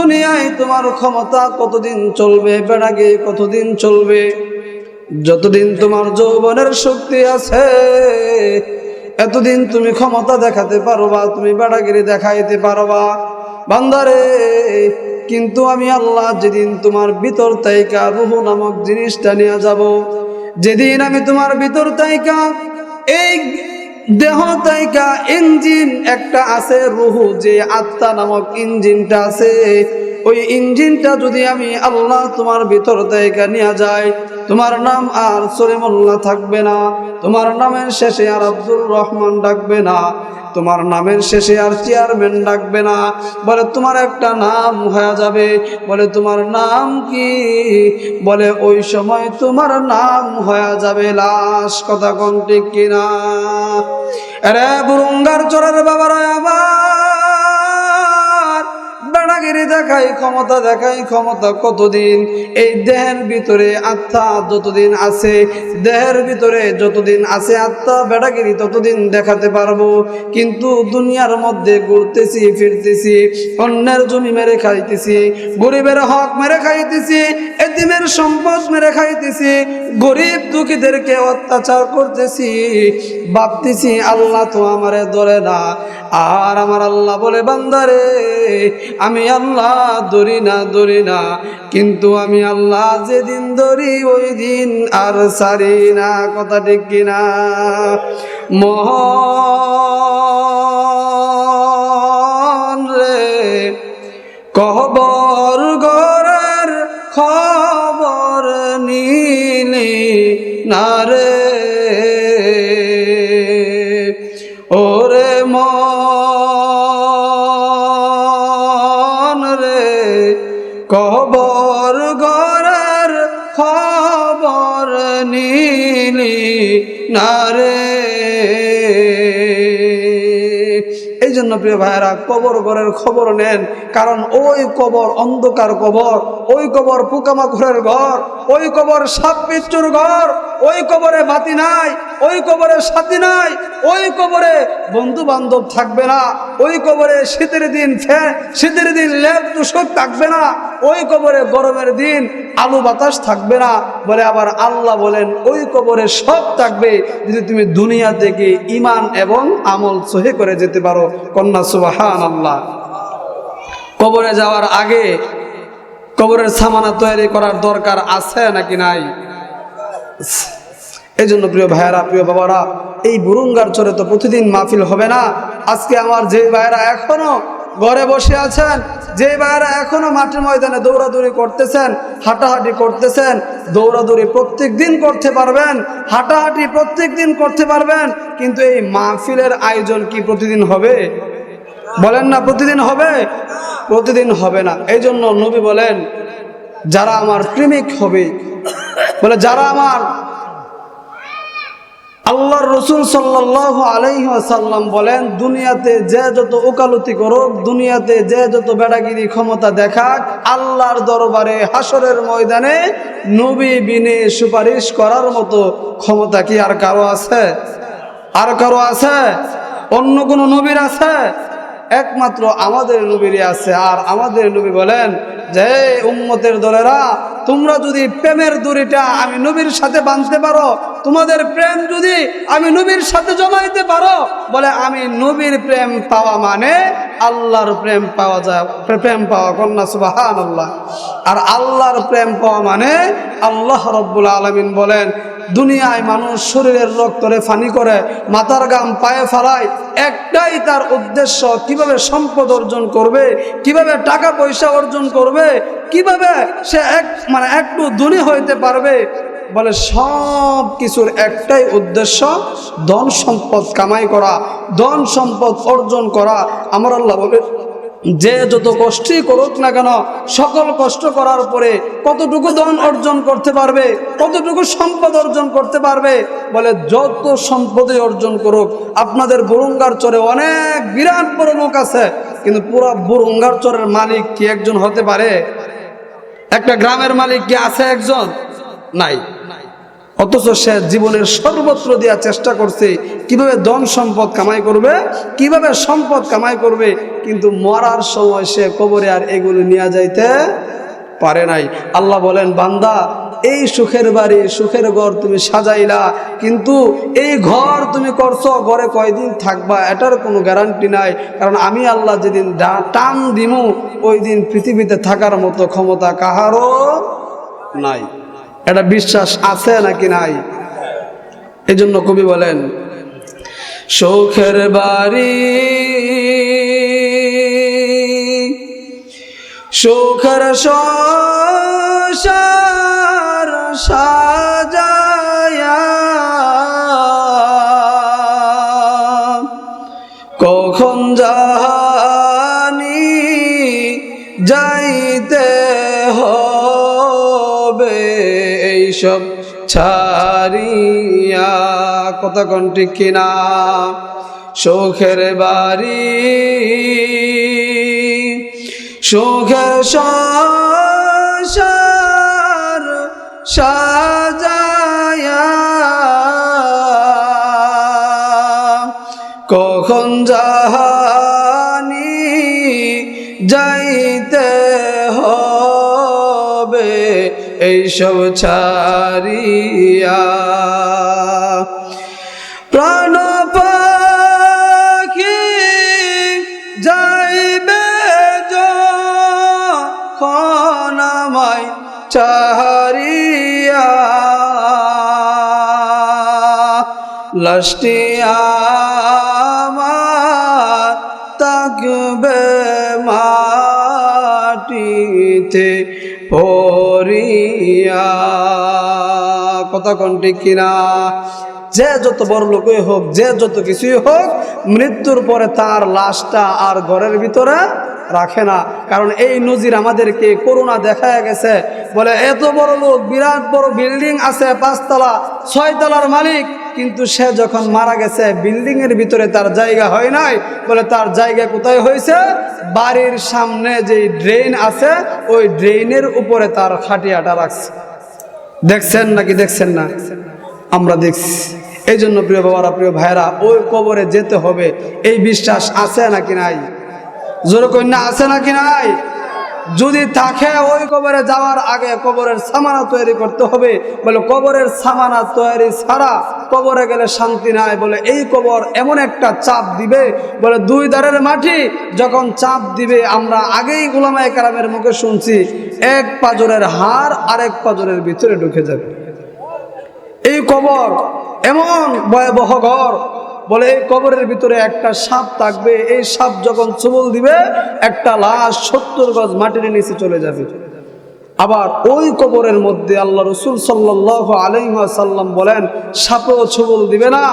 দুনিয়ায় তোমার ক্ষমতা কতদিন চলবে, বেড়াগে কতদিন চলবে? যতদিন তোমার যৌবনের শক্তি আছে, এতদিন তুমি ক্ষমতা দেখাতে পারবা, তুমি বেড়াগিরি দেখাইতে পারবা। বান্দারে, কিন্তু আমি আল্লাহ যেদিন তোমার ভিতর তাইকা রুহু নামক জিনিসটা নিয়ে যাব, যেদিন আমি তোমার ভিতর তাইকা, এই দেহ তাইকা ইঞ্জিন একটা আছে, রুহু যে আত্মা নামক ইঞ্জিনটা আছে। ওই ইঞ্জিনটা যদি আমি আল্লাহ তোমার ভিতর তাইকা নিয়ে যাই, তোমার নাম আর সলিমুল্লাহ থাকবে না, তোমার নামের শেষে আর আব্দুর রহমান ডাকবে না। তোমার নামের শেষে আর চেয়ারম্যান ডাকবে না। বলে, তোমার একটা নাম হয়ে যাবে। বলে, তোমার নাম কি? বলে, ওই সময় তোমার নাম হয়ে যাবে। লাশ কথা কোন ঠিক কিনা? আরে, বুরুঙ্গার চোরের বাবার আবার বেড়াগিরি দেখাই ক্ষমতা দেখাই ক্ষমতা কতদিন? এই দেহের ভিতরে আত্মা যতদিন আছে, দেহের ভিতরে যতদিন আছে আত্মা বেড়াগিরি ততদিন দেখাতে পারব। কিন্তু দুনিয়ার মধ্যে ঘুরতেছি, ফিরতেছি, অন্যের জমি মেরে খাইতেছি, গরিবের হক মেরে খাইতেছি, এতিমের সম্পদ মেরে খাইতেছি, গরিব দুঃখীদেরকে অত্যাচার করতেছি। ভাবতেছি আল্লাহ তো আমারে ধরে না, আর আমার আল্লাহ বলে, বান্দারে, আমি আল্লাহ ধরি না ধরি না। কিন্তু আমি আল্লাহ যেদিন ধরি ওই দিন আর সারি না। কথা ঠিক কিনা মোহন রে কবর গরের খবর নীলি না রে। নীলি না রে। এই জন্য প্রিয় ভাইয়েরা, কবর ঘরের খবর নেন, কারণ ওই কবর অন্ধকার কবর, ওই কবর পোকামাকড়ের ঘর, ওই কবর সাপ ঘর ওই কবরে বাতি নাই, ওই কবরে সাথী নাই, ওই কবরে বন্ধু বান্ধব থাকবে না, ওই কবরে শীতের দিন শীতের দিন লেপ তুষক থাকবে না, ওই কবরে গরমের দিন আলু বাতাস থাকবে না, বলে আবার আল্লাহ বলেন, ওই কবরে সব থাকবে যদি তুমি দুনিয়া থেকে ইমান এবং আমল সহে করে যেতে পারো। কন্যা সুবাহান আল্লাহ কবরে যাওয়ার আগে কবরের সামানা তৈরি করার দরকার আছে নাকি নাই? এই জন্য প্রিয় ভাইয়েরা, প্রিয় বাবারা, এই বুরুঙ্গার চরে তো প্রতিদিন মাহফিল হবে না। আজকে আমার যে ভাইয়েরা এখনও ঘরে বসে আছেন, যে ভাইয়েরা এখনও মাঠের ময়দানে দৌড়াদৌড়ি করতেছেন, হাঁটাহাঁটি করতেছেন, দৌড়াদৌড়ি প্রত্যেক দিন করতে পারবেন, হাঁটাহাঁটি প্রত্যেক দিন করতে পারবেন, কিন্তু এই মাহফিলের আয়োজন কি প্রতিদিন হবে? বলেন না, প্রতিদিন হবে? প্রতিদিন হবে না। এই জন্য নবী বলেন, যারা আমার প্রেমিক হবে বলে, যারা আমার আল্লাহর রসুল সাল্লাহ আলাইসাল্লাম বলেন, দুনিয়াতে যে যত ওকালতি করুক, দুনিয়াতে যে যত বেড়াগিরি ক্ষমতা দেখাক, আল্লাহর দরবারে হাসরের ময়দানে নবী বিনে সুপারিশ করার মতো ক্ষমতা কি আর কারও আছে? আর কারও আছে? অন্য কোনো নবীর আছে? একমাত্র আমাদের নবীরই আছে। আর আমাদের নবী বলেন যে উম্মতের দলেরা, তোমরা যদি প্রেমের দড়িটা আমি নবীর সাথে বাঁধতে পারো, তোমাদের প্রেম যদি আমি নবীর সাথে জমাইতে পারো, বলে আমি নবীর প্রেম পাওয়া মানে আল্লাহর প্রেম পাওয়া যায়, প্রেম পাওয়া কন্যা সুবাহান আল্লাহ আর আল্লাহর প্রেম পাওয়া মানে আল্লাহ রব্বুল আলমিন বলেন, দুনিয়ায় মানুষ শরীরের রক্তরে ফানি করে, মাথার গাম পায়ে ফেলায়, একটাই তার উদ্দেশ্য, কীভাবে সম্পদ অর্জন করবে, কীভাবে টাকা পয়সা অর্জন করবে, কীভাবে সে এক মানে একটু ধনী হইতে পারবে বলে সব কিছুর একটাই উদ্দেশ্য ধন সম্পদ কামাই করা, ধন সম্পদ অর্জন করা। আমার আল্লাহ বলে, যে যত কষ্টই করুক না কেন, সকল কষ্ট করার পরে কতটুকু ধন অর্জন করতে পারবে, কতটুকু সম্পদ অর্জন করতে পারবে, বলে যত সম্পদই অর্জন করুক, আপনাদের বুরুঙ্গার চরে অনেক বিরাট বড় লোক আছে, কিন্তু পুরা বুরুঙ্গার চরের মালিক কি একজন হতে পারে? একটা গ্রামের মালিক কি আছে একজন? নাই। অথচ সে জীবনের সর্বত্র দেওয়ার চেষ্টা করছে, কীভাবে ধন সম্পদ কামাই করবে, কীভাবে সম্পদ কামাই করবে, কিন্তু মরার সময় সে কবরে আর এগুলো নিয়ে যাইতে পারে নাই। আল্লাহ বলেন, বান্দা, এই সুখের বাড়ি, সুখের ঘর তুমি সাজাইলা, কিন্তু এই ঘর তুমি করছ, ঘরে কয়দিন থাকবা, এটার কোনো গ্যারান্টি নাই। কারণ আমি আল্লাহ যেদিন টান দিমু, ওই দিন পৃথিবীতে থাকার মতো ক্ষমতা কাহারও নাই। এটা বিশ্বাস আছে নাকি নাই? এই জন্য কবি বলেন সুখের বাড়ি সুখের সংসার এইসব ছাড়িয়া কত কণ্ঠে কিনা? সুখের বাড়ি সুখের সংসার এইসব ছাড়িয়া প্রাণ পাখি যাইবে যখন আমায় চাহারিয়া লাস্টি আমার তাকবে মাটিতে পরিয়া কথা কণ্ঠে কিনা? যে যত বড় লোকই হোক, যে যত কিছুই হোক, মৃত্যুর পরে তার লাশটা আর ঘরের ভিতরে রাখে না। কারণ এই নজির আমাদেরকে করোনা দেখা গেছে। বলে, এত বড় লোক, বিরাট বড় বিল্ডিং আছে, পাঁচতলা, ছয়তলার মালিক। কিন্তু সে যখন মারা গেছে বিল্ডিং এর ভিতরে তার জায়গা হয় নাই। বলে, তার জায়গা কোথায় হয়েছে? বাড়ির সামনে যে ড্রেন আছে, ওই ড্রেনের উপরে তার খাটিয়াটা রাখছে। দেখছেন নাকি দেখছেন না? আমরা দেখছি। এই জন্য প্রিয় বাবারা, প্রিয় ভাইরা ওই কবরে যেতে হবে। এই বিশ্বাস আছে নাকি নাই? জোর কন্যা আছে নাকি নাই? যদি থাকে, ওই কবরে যাওয়ার আগে কবরের সামানা তৈরি করতে হবে। বলে, কবরের সামানা তৈরি ছাড়া কবরে গেলে শান্তি নাই। বলে, এই কবর এমন একটা চাপ দিবে। বলে, দুই ধারের মাটি যখন চাপ দিবে, আমরা আগেই গোলামায় কারামের মুখে শুনছি, এক পাজরের হাড় আরেক পাজরের ভিতরে ঢুকে যাবে। এই কবর এমন ভয়াবহ ঘর বলে, কবরের ভিতরে একটা সাপ থাকবে, এই সাপ যখন চুবল দিবে, একটা লাশ সত্তর গজ মাটির নিচে চলে যাবে। আবার ওই কবরের মধ্যে আল্লাহ রসুল সাল্লাহ আলহাসাল্লাম বলেন, সাপেও ছবল দিবে না,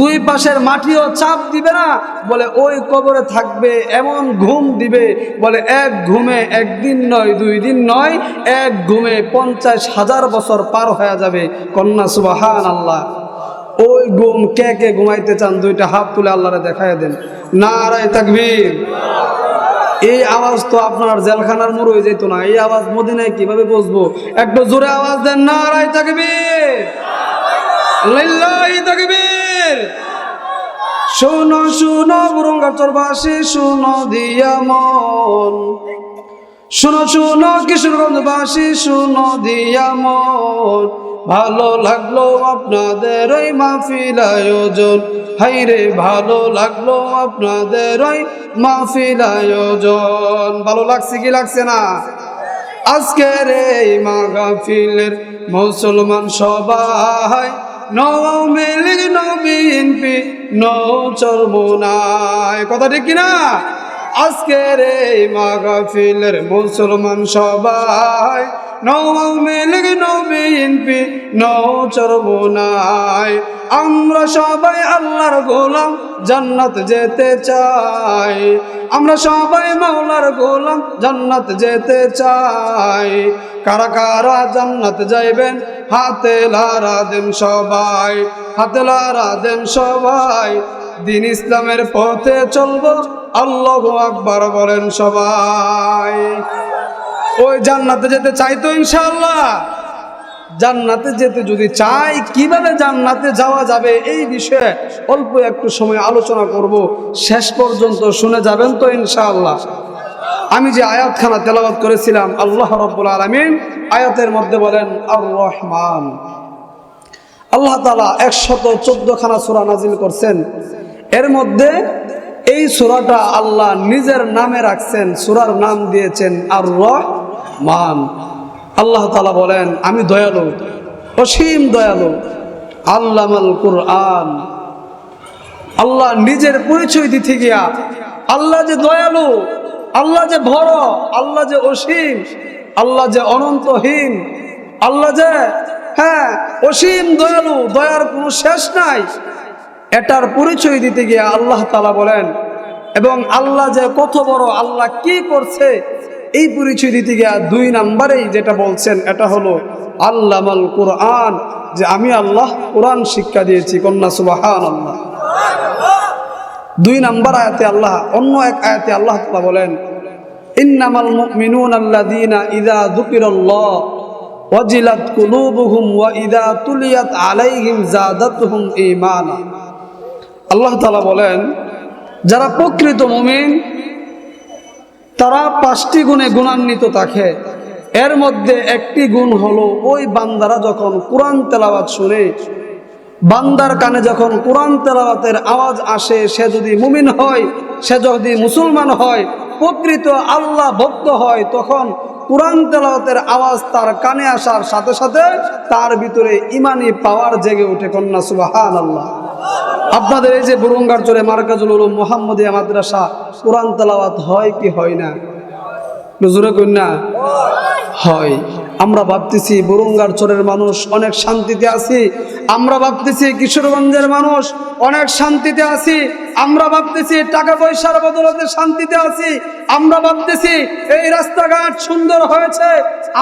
দুই পাশের মাটিও চাপ দিবে না, বলে, ওই কবরে থাকবে, এমন ঘুম দিবে, বলে, এক ঘুমে একদিন নয়, দুই দিন নয়, এক ঘুমে পঞ্চাশ হাজার বছর পার হয়ে যাবে। কন্যা সুবাহান আল্লাহ ওই গুম কে কে ঘুমাইতে চান, দুইটা হাত তুলে আল্লাহরে দেখায় দেন। না নারায় তাকবীর। এই আওয়াজ তো আপনার জেলখানার মুড় হয়ে যেত না। এই আওয়াজ মদিনায় কীভাবে বসবো? একটু জোরে আওয়াজ দেন, নারায় তাকবীর। লিল্লাহি তাকবীর। শোনো শোনো শোনো, দিয়া মন। শোনো শোনো, কিশোরগঞ্জবাসী, শোনো, দিয়া মন। ভালো লাগল আপনাদের ওই মাহফিল আয়োজন। হাইরে, ভালো লাগল আপনাদের ওই মাহফিল আয়োজন। ভালো লাগছে কি লাগছে না? আজকের এই মাহফিলের মুসলমান সবাই নমিলিগ নবীনপি নৌ চরমোনায়। কথা ঠিক কিনা? আজকের এই মাহফিলের মুসলমান সবাই নমিলিগ নবীনপি নৌ চরমোনায়। আমরা সবাই আল্লাহর গোলাম, জান্নাত যেতে চাই। আমরা সবাই মাওলার গোলাম, জান্নাত যেতে চাই। কারা কারা জান্নাত যাইবেন, হাতে লারা দেন সবাই, হাতে লারা দেন সবাই। দিন ইসলামের পথে চলবো। আল্লাহ আকবার বলেন সবাই। ওই জান্নাতে যেতে চাই তো ইনশাল্লাহ জান্নাতে যেতে যদি চাই, কীভাবে জান্নাতে যাওয়া যাবে এই বিষয়ে অল্প একটু সময় আলোচনা করব। শেষ পর্যন্ত শুনে যাবেন তো ইনশাআল্লাহ। আমি যে আয়াতখানা তেলাবাদ করেছিলাম, আল্লাহ রব্বুল আলমিন আয়াতের মধ্যে বলেন আর রহমান আল্লাহ তালা একশত চোদ্দখানা সুরা নাজিল করছেন। এর মধ্যে এই সুরাটা আল্লাহ নিজের নামে রাখছেন, সুরার নাম দিয়েছেন আর রহমান আল্লাহ তালা বলেন, আমি দয়ালু, অসীম দয়ালু, আল্লামাল কুরআন। আল্লাহ নিজের পরিচয় দিতে গিয়া, আল্লাহ যে দয়ালু, আল্লাহ যে বড়, আল্লাহ যে অসীম, আল্লাহ যে অনন্তহীন, আল্লাহ যে হ্যাঁ অসীম দয়ালু, দয়ার কোনো শেষ নাই। এটার পরিচয় দিতে গিয়ে আল্লাহ তালা বলেন, এবং আল্লাহ যে কত বড় আল্লাহ কি করছে, এই পরিচয় দিতে গিয়া দুই নাম্বারেই যেটা বলছেন, এটা হলো আল্লামাল কোরআন, যে আমি আল্লাহ কোরআন শিক্ষা দিয়েছি, কন্যা সুবাহান আল্লাহ দুই নাম্বার আয়াতে আল্লাহ, অন্য এক আয়াতে আল্লাহ তাআলা বলেন, ইন্নামাল আল্লাযীনা ইযা যুকিরাল্লাহ ওয়াজিলাত কুলুবুহুম ওয়া ইযা তুলিয়াত আলাইহিম যাদাতুহুম ঈমানা আল্লাহ তালা বলেন, যারা প্রকৃত মুমিন, তারা পাঁচটি গুণে গুণান্বিত থাকে। এর মধ্যে একটি গুণ হলো ওই বান্দারা যখন কোরআন তেলাওয়াত শুনে, বান্দার কানে যখন কোরআন তেলাওয়াতের আওয়াজ আসে, সে যদি মুমিন হয়, সে যদি মুসলমান হয়, প্রকৃত আল্লাহ ভক্ত হয়, তখন কোরআন তেলাওয়াতের আওয়াজ তার কানে আসার সাথে সাথে তার ভিতরে ইমানি পাওয়ার জেগে ওঠে কন্যা সুবাহান আল্লাহ আপনাদের এই যে বুরুঙ্গার চরে মার্কাজুল মোহাম্মদিয়া মাদ্রাসা, কোরআন তালাওয়াত হয় কি হয় না? নজরে কন্যা হয়। আমরা ভাবতেছি বরুঙ্গার চরের মানুষ অনেক শান্তিতে আছি, আমরা ভাবতেছি কিশোরগঞ্জের মানুষ অনেক শান্তিতে আছি, আমরা ভাবতেছি টাকা পয়সার বদলতে শান্তিতে আছি, আমরা ভাবতেছি এই রাস্তাঘাট সুন্দর হয়েছে,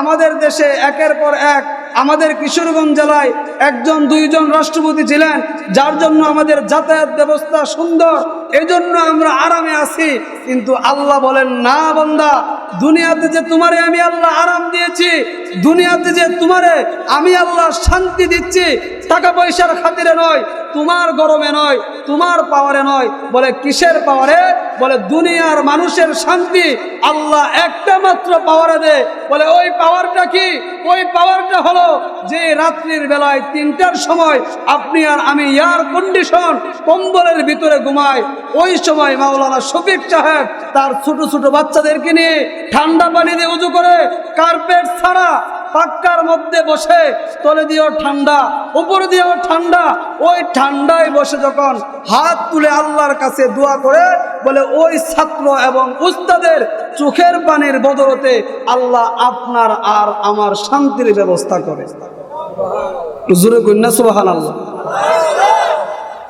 আমাদের দেশে একের পর এক আমাদের কিশোরগঞ্জ জেলায় একজন, দুইজন রাষ্ট্রপতি ছিলেন, যার জন্য আমাদের যাতায়াত ব্যবস্থা সুন্দর। এজন্য জন্য আমরা আরামে আছি। কিন্তু আল্লাহ বলেন, না বন্দা, দুনিয়াতে যে তোমারে আমি আল্লাহ আরাম দিয়েছি, দুনিয়াতে যে তোমারে আমি আল্লাহ শান্তি দিচ্ছি, টাকা পয়সার খাতিরে নয় তোমার গরমে নয়, তোমার পাওয়ারে নয়, বলে কিসের পাওয়ারে? বলে দুনিয়ার মানুষের শান্তি আল্লাহ একটা মাত্র পাওয়ারে দে। বলে ওই পাওয়ারটা কি? ওই পাওয়ারটা হলো যে রাত্রির বেলায় তিনটার সময় আপনি আর আমি এয়ার কন্ডিশন কম্বলের ভিতরে ঘুমাই। ওই সময় মাওলানা শফিক সাহেব তার ছোট ছোট বাচ্চাদেরকে নিয়ে ঠান্ডা পানি দিয়ে উজু করে কার্পেট ছাড়া পাক্কার মধ্যে বসে, তলে দিয়েও ঠান্ডা, উপরে দিয়েও ঠান্ডা, ওই ঠান্ডায় বসে যখন হাত তুলে আল্লাহর কাছে দোয়া করে, বলে, ওই ছাত্র এবং উস্তাদের চোখের পানির বদলতে আল্লাহ আপনার আর আমার শান্তির ব্যবস্থা করে।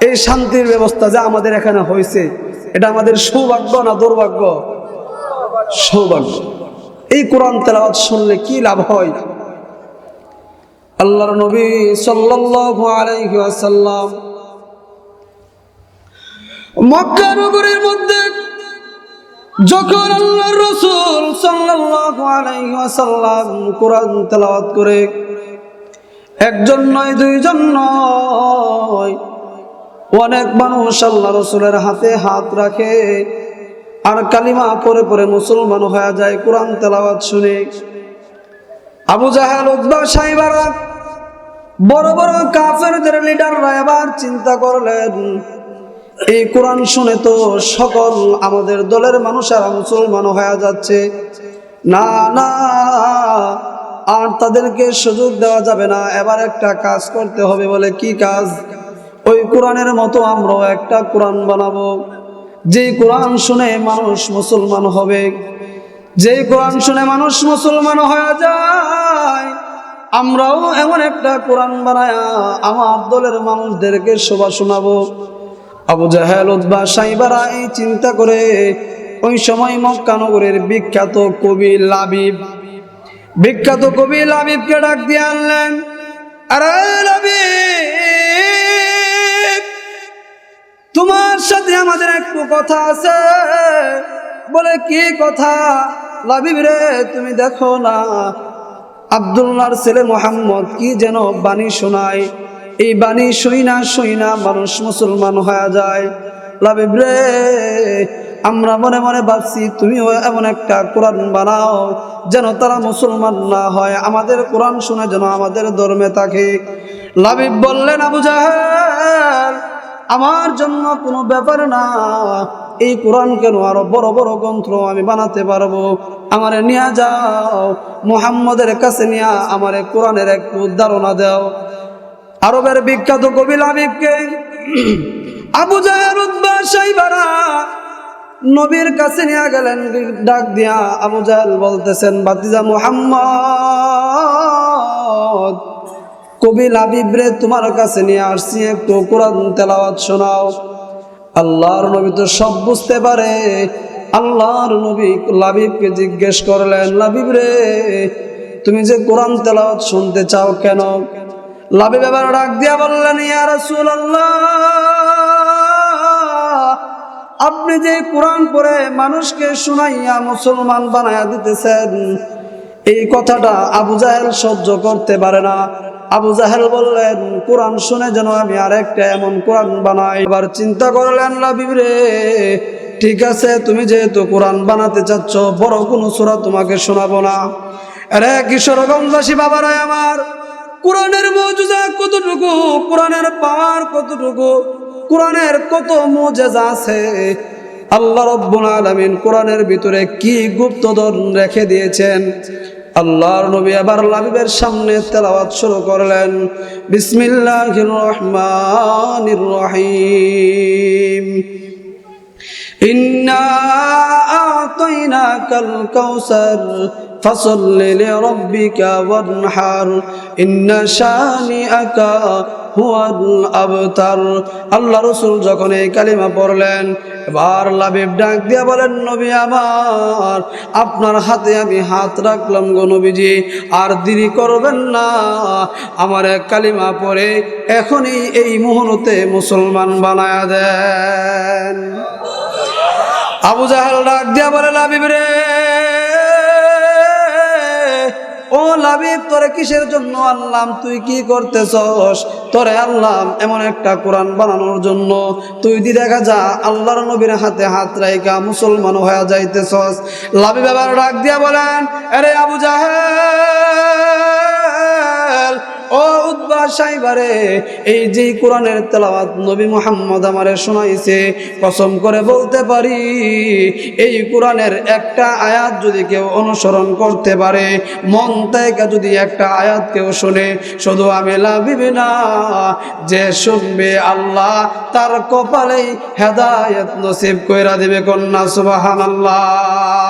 এই শান্তির ব্যবস্থা যা আমাদের এখানে হয়েছে এটা আমাদের সৌভাগ্য না দুর্ভাগ্য? সৌভাগ্য। এই কোরআন তেলাওয়াত শুনলে কি লাভ হয়? আল্লাহর নবী সাল্লাল্লাহু আলাইহি ওয়াসাল্লাম মক্কা নগরীর মধ্যে যখন আল্লাহর রাসূল সাল্লাল্লাহু কোরআন তেলাওয়াত করে, একজন নয়, দুইজন নয়, অনেক মানুষ আল্লাহ রসুলের হাতে হাত রাখে আর কালিমা পরে পরে মুসলমান হয়ে যায় কোরআন তেলাওয়াত শুনে। আবু জাহাল উদ্বা সাইবারা বড় বড় কাফেরদের লিডাররা এবার চিন্তা করলেন, এই কোরআন শুনে তো সকল আমাদের দলের মানুষেরা মুসলমান হয়ে যাচ্ছে। না না, আর তাদেরকে সুযোগ দেওয়া যাবে না। এবার একটা কাজ করতে হবে বলে কি কাজ? ওই কোরআনের মতো আমরাও একটা কোরআন বানাবো। যে কোরআন শুনে মানুষ মুসলমান হবে যে কোরআন শুনে মানুষ মুসলমান হয়ে যায় আমরাও এমন একটা কোরআন বানায় আমার দলের মানুষদেরকে শোভা শোনাবো। আবু জাহেল উদ্বা সাইবারা এই চিন্তা করে, ওই সময় মক্কানগরের বিখ্যাত কবি লাবিব, বিখ্যাত কবি লাবিবকে ডাক দিয়ে আনলেন, আরে লাবিব, তোমার সাথে আমাদের একটু কথা আছে। বলে, কি কথা? লাবিব রে, তুমি দেখো না আবদুল্লাহর ছেলে মোহাম্মদ কি যেন বাণী শোনায়? এই বাণী সইনা সইনা মানুষ মুসলমান হয়ে যায়। লাবিব রে আমরা মনে মনে ভাবছি, তুমিও এমন একটা কোরআন বানাও যেন তারা মুসলমান না হয়। আমাদের কোরআন শুনে যেন আমাদের ধর্মে থাকে। লাবিব বললেন আবু জাহেল, আমার জন্য কোনো ব্যাপার না। এই কোরআন কেন আরও বড় বড় গ্রন্থ আমি বানাতে পারব? আমারে নিয়ে যাও, মুহাম্মদের কাছে নিয়ে আমারে কোরআনের একটু ধারণা দাও। আরবের বিখ্যাত কবি লাবিবকে আবু জাহের নবীর কাছে নিয়ে গেলেন, ডাক দিয়া আবু জাহেল বলতেছেন বাতিজা মুহাম্মদ কবি লাবিবরে তোমার কাছে নিয়ে আসছি একটু কোরআন তেলাওয়াত শোনাও। আল্লাহর নবী তো সব বুঝতে পারে আল্লাহর নবী লাবিবকে জিজ্ঞেস করলেন, লাবিব রে, তুমি যে কোরআন তেলাওয়াত শুনতে চাও কেন? লাবিব এবার ডাক দিয়া বললেন, ইয়া রাসূলুল্লাহ, আপনি যে কোরআন পড়ে মানুষকে শুনাইয়া মুসলমান বানায়া দিতেছেন, এই কথাটা আবু জাহেল সহ্য করতে পারে না। আবু জাহেল বললেন, কোরআন শুনে যেন আমি আরেকটা এমন কোরআন বানাই। এবার চিন্তা করলেন, লাবিব রে ঠিক আছে, তুমি যেহেতু কোরআন বানাতে চাচ্ছ, বড় কোনো সুরা তোমাকে শোনাবো না। আরে কিশোরগঞ্জবাসী বাবারাই আমার, কোরআনের মজুজা কতটুকু, কোরআনের পাওয়ার কতটুকু, কোরআনের কত মজেজা আছে? আল্লাহ রব্বুল আলামিন কোরআনের ভিতরে কি গুপ্তধন রেখে দিয়েছেন? আল্লাহর নবী আবার লাবিবের সামনে তেলাওয়াত শুরু করলেন। বিসমিল্লাহির রহমানির রহিম। إنا أعطيناك الكوثر فصل لربك وانحر إن شانئك هو الأبتر আল্লাহ রসুল যখন এই কালিমা পড়লেন এবার লাবিব ডাক দিয়া বলেন নবী আমার আপনার হাতে আমি হাত রাখলাম গো নবীজি আর দেরি করবেন না আমার এক কালিমা পড়ে এখনই এই মুহূর্তে মুসলমান বানায়া দেন আবু জাহাল ডাক দিয়া বলে, লাবিব রে, ও লাবিব, তোরে কিসের জন্য আনলাম? তুই কি করতেছস? তোরে আনলাম এমন একটা কোরআন বানানোর জন্য। তুই দি দেখা যা, আল্লাহর নবীর হাতে হাত রাইকা মুসলমান হয়ে যাইতেছস। লাবিব এবার ডাক দিয়া বলেন আরে আবু জাহেল ও উদ্বা সাইবারে, এই যে কোরআনের তেলাওয়াত নবী মোহাম্মদ আমারে শোনাইছে, কসম করে বলতে পারি, এই কোরআনের একটা আয়াত যদি কেউ অনুসরণ করতে পারে, মন থেকে যদি একটা আয়াত কেউ শুনে, শুধু আমি লাভিবি না, যে শুনবে আল্লাহ, তার কপালেই হেদায়ত নসিব কইরা দিবে কন্যা সুবাহান আল্লাহ